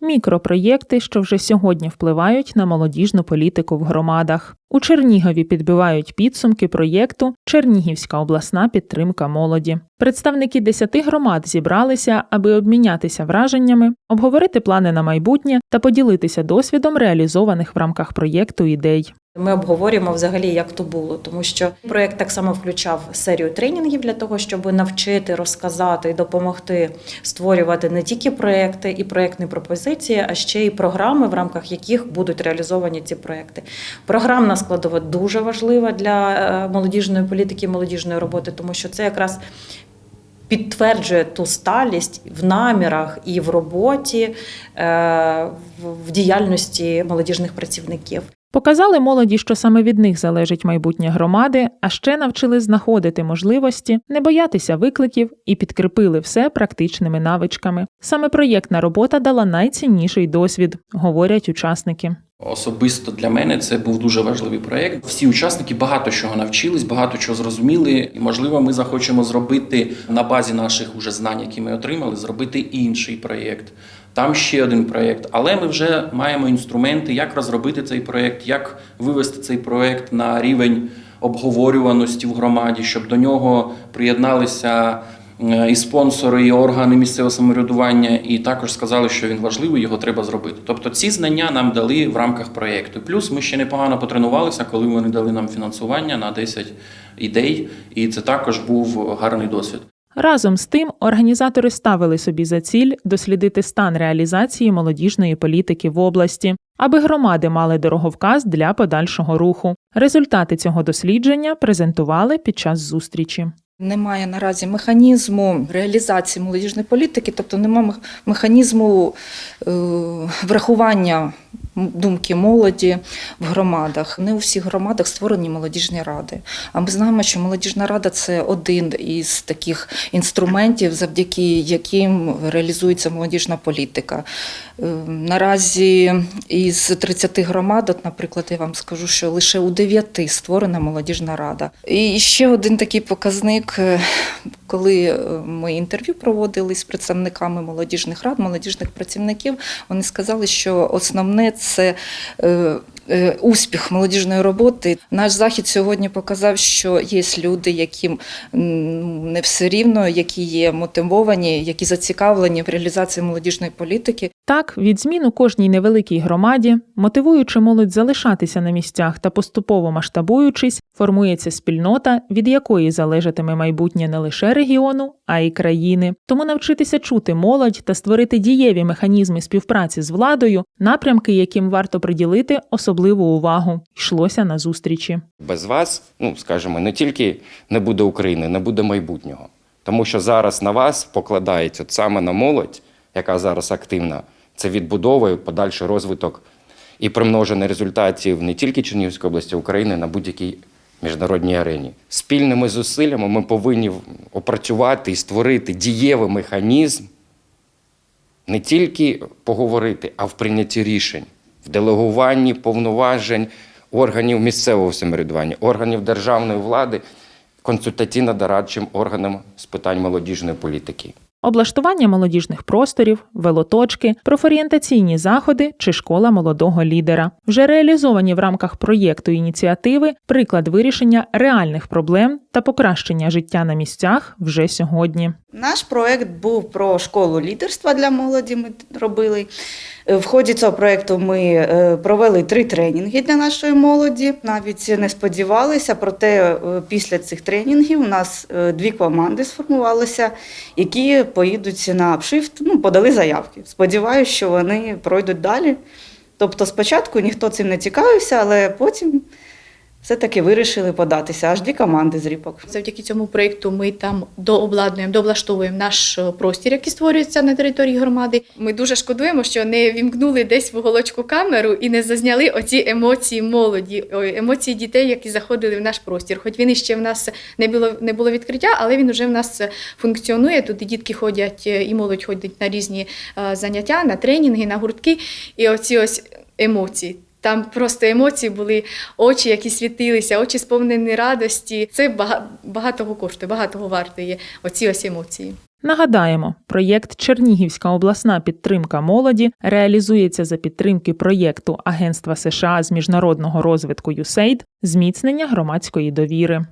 мікропроєкти, що вже сьогодні впливають на молодіжну політику в громадах. У Чернігові підбивають підсумки проєкту Чернігівська обласна підтримка молоді. Представники десяти громад зібралися, аби обмінятися враженнями, обговорити плани на майбутнє та поділитися досвідом реалізованих в рамках проєкту ідей. Ми обговорюємо взагалі, як то було, тому що проект так само включав серію тренінгів для того, щоб навчити, розказати і допомогти створювати не тільки проекти і проектні пропозиції, а ще й програми, в рамках яких будуть реалізовані ці проекти. Програмна складова дуже важлива для е, молодіжної політики, молодіжної роботи, тому що це якраз. Підтверджує ту сталість в намірах і в роботі, е, в- в діяльності молодіжних працівників. Показали молоді, що саме від них залежить майбутнє громади, а ще навчили знаходити можливості, не боятися викликів і підкріпили все практичними навичками. Саме проєктна робота дала найцінніший досвід, говорять учасники. Особисто для мене це був дуже важливий проєкт. Всі учасники багато чого навчились, багато чого зрозуміли. І можливо, ми захочемо зробити на базі наших уже знань, які ми отримали, зробити інший проєкт. Там ще один проєкт, але ми вже маємо інструменти, як розробити цей проєкт, як вивести цей проєкт на рівень обговорюваності в громаді, щоб до нього приєдналися і спонсори, і органи місцевого самоврядування, і також сказали, що він важливий, його треба зробити. Тобто ці знання нам дали в рамках проєкту. Плюс ми ще непогано потренувалися, коли вони дали нам фінансування на 10 ідей, і це також був гарний досвід. Разом з тим, організатори ставили собі за ціль дослідити стан реалізації молодіжної політики в області, аби громади мали дороговказ для подальшого руху. Результати цього дослідження презентували під час зустрічі. Немає наразі механізму реалізації молодіжної політики, тобто немає механізму е, врахування думки молоді в громадах. Не у всіх громадах створені молодіжні ради. А ми знаємо, що молодіжна рада це один із таких інструментів, завдяки яким реалізується молодіжна політика. Е, Наразі із 30 громад, от, наприклад, я вам скажу, що лише у 9 створена молодіжна рада. І ще один такий показник, е, коли е, ми інтерв'ю проводили з представниками молодіжних рад, молодіжних працівників, вони сказали, що основне це. е, е, Успіх молодіжної роботи. Наш захід сьогодні показав, що є люди, яким не все рівно, які є мотивовані, які зацікавлені в реалізації молодіжної політики. Так, від змін у кожній невеликій громаді, мотивуючи молодь залишатися на місцях та поступово масштабуючись, формується спільнота, від якої залежатиме майбутнє не лише регіону, а й країни. Тому навчитися чути молодь та створити дієві механізми співпраці з владою, напрямки, яким варто приділити особливу увагу, йшлося на зустрічі. Без вас, ну скажімо, не тільки не буде України, не буде майбутнього. Тому що зараз на вас покладається от саме на молодь, яка зараз активна, це відбудова, подальший розвиток і примноження результатів не тільки Чернігівської області, України на будь-якій міжнародній арені. Спільними зусиллями ми повинні опрацювати і створити дієвий механізм не тільки поговорити, а в прийнятті рішень, в делегуванні повноважень органів місцевого самоврядування, органів державної влади, консультаційно-дорадчим органам з питань молодіжної політики. Облаштування молодіжних просторів, велоточки, профорієнтаційні заходи чи школа молодого лідера. Вже реалізовані в рамках проєкту ініціативи приклад вирішення реальних проблем та покращення життя на місцях вже сьогодні. Наш проект був про школу лідерства для молоді. Ми робили. Е, В ході цього проекту ми е, провели три тренінги для нашої молоді. Навіть не сподівалися, проте е, після цих тренінгів у нас дві команди сформувалися, які поїдуть на апшифт, ну, подали заявки. Сподіваюся, що вони пройдуть далі. Тобто спочатку ніхто цим не цікавився, але потім все-таки вирішили податися. Аж дві команди з ріпок. Завдяки цьому проєкту ми там дообладнуємо, дооблаштовуємо наш е, простір, який створюється на території громади. Ми дуже шкодуємо, що не вімкнули десь в уголочку камеру і не зазняли оці емоції молоді, емоції дітей, які заходили в наш простір. Хоч він іще в нас не було не було відкриття, але він вже в нас функціонує. Тут дітки ходять, е, і молодь ходить на різні е, заняття, на тренінги, на гуртки. І оці ось емоції. Там просто емоції були, очі, які світилися, очі сповнені радості. Це бага- багатого коштує, багатого вартує оці ось емоції. Нагадаємо, проєкт Чернігівська обласна підтримка молоді реалізується за підтримки проєкту Агентства США з міжнародного розвитку USAID зміцнення громадської довіри.